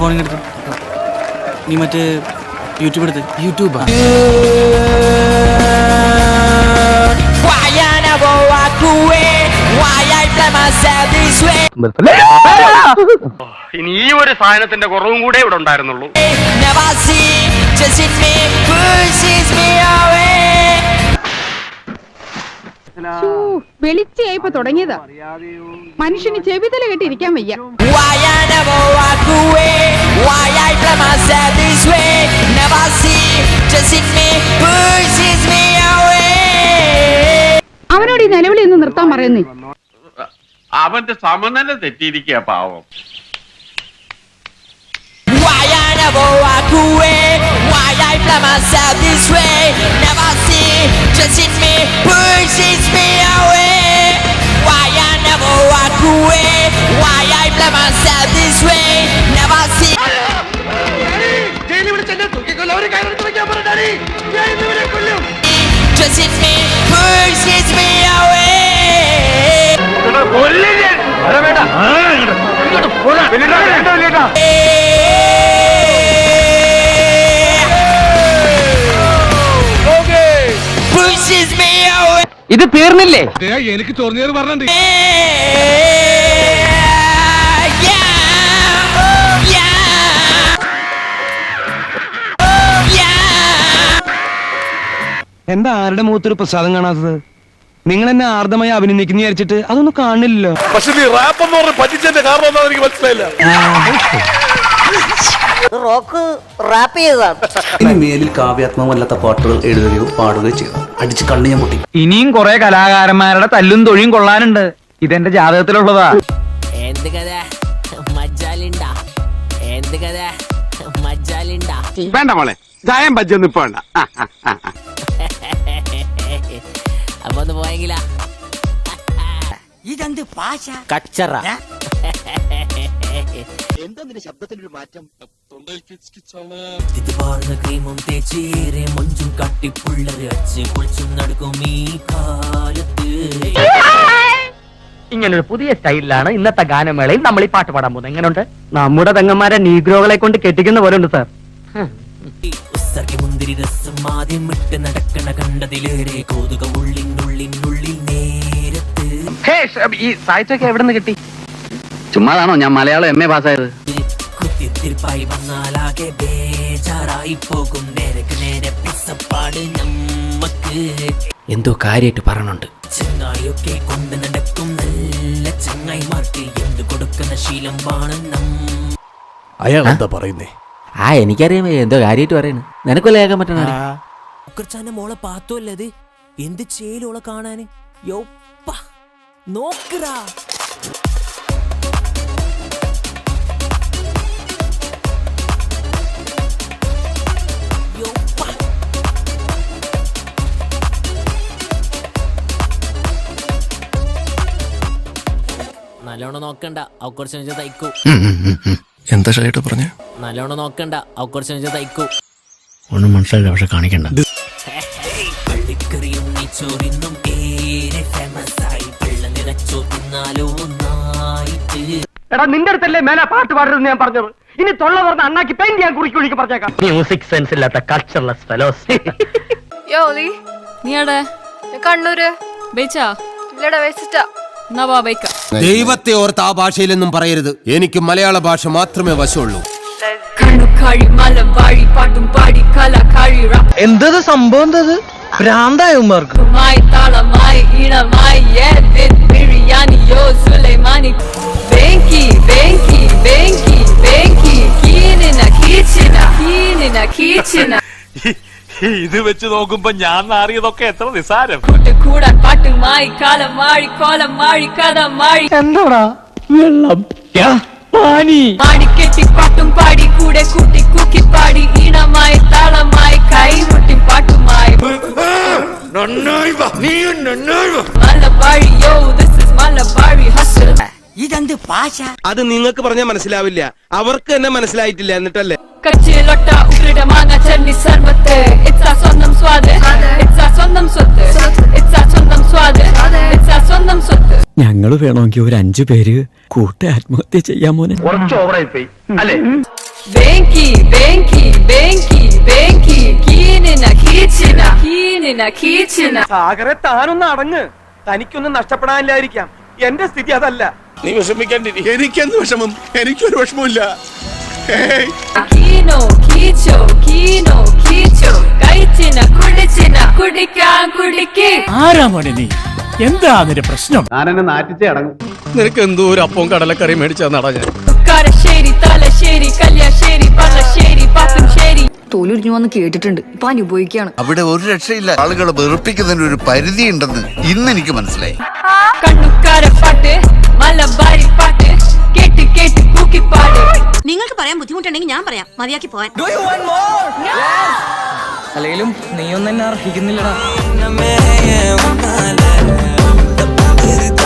ഫോണിങ് എടുത്തു നീ മറ്റേ യൂട്യൂബ് എടുത്ത്. യൂട്യൂബാ? ഇനി ഈ ഒരു സാധനത്തിന്റെ കുറവും കൂടെ ഇവിടെ ഉണ്ടായിരുന്നുള്ളൂ. വെളിച്ചയായിപ്പോ തുടങ്ങിയതാ. മനുഷ്യന് ചെവിതല കെട്ടിരിക്കാൻ വയ്യ. അവനോട് ഈ നിലവിളി ഒന്ന് നിർത്താൻ പറയുന്നേ. അവന്റെ സമനില തെറ്റിയിരിക്കുക പാവം. Just hit me, pushes me away. Pushes me away. ഇത് തീർന്നില്ലേ? എനിക്ക് തോന്നിയത് പറഞ്ഞിട്ടുണ്ട്. എന്താ ആരുടെ മുഖത്തൊരു പ്രസാദം കാണാത്തത്? നിങ്ങൾ എന്നെ ആർദ്രമായി അഭിനന്ദിക്കുന്ന വിചാരിച്ചിട്ട് അതൊന്നും കാണില്ലല്ലോ. പക്ഷെ നീ റാപ്പ് എന്ന് പറഞ്ഞ് പറ്റിച്ചതിന്റെ കാരണം എന്താ എനിക്ക് മനസ്സിലായില്ല. റോക്ക് റാപ്പ് ചെയ്തതാണ്. ഇനി മേലിൽ കാവ്യാത്മകമല്ലാത്ത പാട്ടുകൾ എഴുതുകയോ പാടുകയോ ചെയ്തു അടിച്ച് കണ്ണു ഞാൻ പൊട്ടി. ഇനിയും കുറെ കലാകാരന്മാരുടെ തല്ലും തൊഴിയും കൊള്ളാനുണ്ട്. ഇതെന്റെ ജാതകത്തിലുള്ളതാ. എന്ത് കഥ? മജ്ജാലിണ്ടാ. എന്ത് കഥ? മജ്ജാലിണ്ടാ. വേണ്ട മോളെ ചായം ബജ്ജൊന്നും ഇപ്പൊ വേണ്ട. അപ്പൊ ഒന്ന് പോയെങ്കിലാ. ഇതെന്ത് പാശ? കച്ചറ. ഇത് വാർന്ന ക്രീമും തേച്ചേറെ മൊഞ്ചും കട്ടിപ്പുള്ളര് അച്ച് കുളിച്ചും നടക്കും ഈ കാലത്ത്. ഇങ്ങനൊരു പുതിയ സ്റ്റൈലിലാണ് ഇന്നത്തെ ഗാനമേളയിൽ നമ്മൾ ഈ പാട്ട് പാടാൻ പോകുന്നത്. എങ്ങനെയുണ്ട് നമ്മുടെ തങ്ങന്മാരെ നീഗ്രോകളെ കൊണ്ട് കെട്ടിക്കുന്ന പോലെ ഉണ്ട് സാർ. ഉസ്സർക്കി മുന്തിരി രസം ആദ്യം ഇട്ട് നടക്കണ കണ്ടതിലേറെ കൗതുക ഉള്ളിനുള്ളിനുള്ളിൽ നേരത്ത്. ഈ സാഹിത്യമൊക്കെ എവിടെ നിന്ന് കിട്ടി? ചുമ്മാതാണോ ഞാൻ മലയാളം എം എ പാസ്സായത്? കുത്തിത്തിരിപ്പായി വന്നാലാകെ ബേജാറായി പോകും. നേരക്ക് നേരെ പിസപ്പാട് നമ്മക്ക്. എന്തോ കാര്യമായിട്ട് പറയണുണ്ട്. ചെങ്ങായൊക്കെ കൊണ്ട് നടക്കും നല്ല ചെങ്ങായിമാർക്ക് എന്ത് കൊടുക്കുന്ന ശീലം നമ്മ അയാൾ എന്താ പറയുന്നേ? ആ എനിക്കറിയാം. എന്തോ കാര്യമായിട്ട് പറയണ്. നിനക്കൊല്ല കേൾക്കാൻ പറ്റണ? ഉക്കർച്ചാന്റെ മോളെ പാത്തോല്ലത് എന്ത് ചെയ്യലോളെ കാണാന്? യോപ്പ നോക്കറാ നല്ലോണം നോക്കണ്ട. അവ കുറച്ച് തയ്ക്കൂ. എന്താ ഷൈട്ട് പറഞ്ഞേ? നല്ലോണം നോക്കണ്ട. അവ കുറച്ച് വെച്ചാൽ തയ്ക്കൂ. ഒന്നും മനസ്സിലായില്ല പക്ഷെ കാണിക്കണ്ട. എടാ നിന്റെ അടുത്തല്ലേ മേലെ പാട്ട് പാടരുതെന്ന് ഞാൻ പറഞ്ഞത്? ഇനി തൊള്ള പറഞ്ഞ അണ്ണാക്കി പെയിന്റ് ഞാൻ കുറിക്ക് കുഴിക്ക് പറഞ്ഞേക്കാം. മ്യൂസിക് സെൻസ് ഇല്ലാത്ത കൾച്ചർലെസ് ഫെലോസ് യോ ഒലി നീ എവിടെ? കണ്ണൂര്. ബേച്ചാ? ഇല്ലടാ വെച്ചിട്ടാ എന്നാ ദൈവത്തെ ഓർത്ത് ആ ഭാഷയിലൊന്നും പറയരുത്. എനിക്ക് മലയാള ഭാഷ മാത്രമേ വശമുള്ളൂ. പാട്ടും എന്തത് സംഭവം എന്തത്? കീനിന കീച്ചിന ഇത് വെച്ച് നോക്കുമ്പോ ഞാൻ നാറിയതൊക്കെ എത്ര നിസാരം കൂട്ടുകൂടാൻ പാട്ടുമായി കാലം മാഴി കോലം മാഴി കഥ മാഴി എന്താടാ? വെള്ളം. പാനി പാടിക്കെട്ടി പാട്ടും പാടി കൂടെ കൂട്ടി കൂക്കി പാടി ഈണമായി താളമായി കൈമുട്ടി പാട്ടുമായി. മലബാറി യോ ദിസ് ഇസ് മലബാഴി ഹസൽ ഇതെന്ത് പാശ? അത് നിങ്ങൾക്ക് പറഞ്ഞാൽ മനസ്സിലാവില്ല. അവർക്ക് തന്നെ മനസ്സിലായിട്ടില്ല എന്നിട്ടല്ലേ? കച്ചിലൊട്ട ഉഗ്രിട മാങ്ങ ചട്നി സർവത്ത്. വേണമെങ്കിൽ ഒരു അഞ്ചു പേര് കൂട്ടി ആത്മഹത്യ ചെയ്യാൻ മോനെ. കുറച്ച് ഓവറായി പോയി അല്ലേ? ബാങ്കി ബാങ്കി ബാങ്കി ബാങ്കി keenina, kീച്ചിന, keenina, കീച്ചിന. സാഗറെ താനൊന്ന് അടങ്ങ്. തനിക്കൊന്നും നഷ്ടപ്പെടാനില്ലായിരിക്കാം. എന്റെ സ്ഥിതി അതല്ല. നീ വിഷമിക്കണ്ടി എനിക്കെന്ത് വിഷമം? എനിക്കൊരു വിഷമമില്ല കീനോ, കീച്ചോ, കീനോ, കീച്ചോ, കഴിച്ചിന, കുടിച്ചിന, കുടിക്കാൻ കുടിക്ക്. ആരാ മോനെ നീ? എന്താ അതിന്റെ പ്രശ്നം? ഞാനെന്നെ നാറ്റിച്ചേ അടങ്ങും. നിനക്ക് എന്തോ ഒരു അപ്പവും കടലക്കറി മേടിച്ച നടാ ഞാൻ. കാരശ്ശേരി തലശ്ശേരി കല്യാശ്ശേരി പള്ളശ്ശേരി പാപ്പൻശ്ശേരി തോലുരിഞ്ഞു വന്ന് കേട്ടിട്ടുണ്ട്. ഇപ്പൊ അനുഭവിക്കുകയാണ്. അവിടെ ഒരു രക്ഷയില്ല. ആളുകളെ വെറുപ്പിക്കുന്നതിന് ഒരു പരിധി ഉണ്ടെന്ന് ഇന്ന് എനിക്ക് മനസ്സിലായി. കണ്ണുക്കാരപ്പാട്ട് മലബാരി പാട്ട് കേട്ട് കേട്ട് കൂക്കിപ്പാട്. നിങ്ങൾക്ക് പറയാൻ ബുദ്ധിമുട്ടുണ്ടെങ്കിൽ ഞാൻ പറയാം. മതിയാക്കി പോവാൻ. അല്ലെങ്കിലും നീ ഒന്നും എന്നെ അർഹിക്കുന്നില്ലടാ. sale de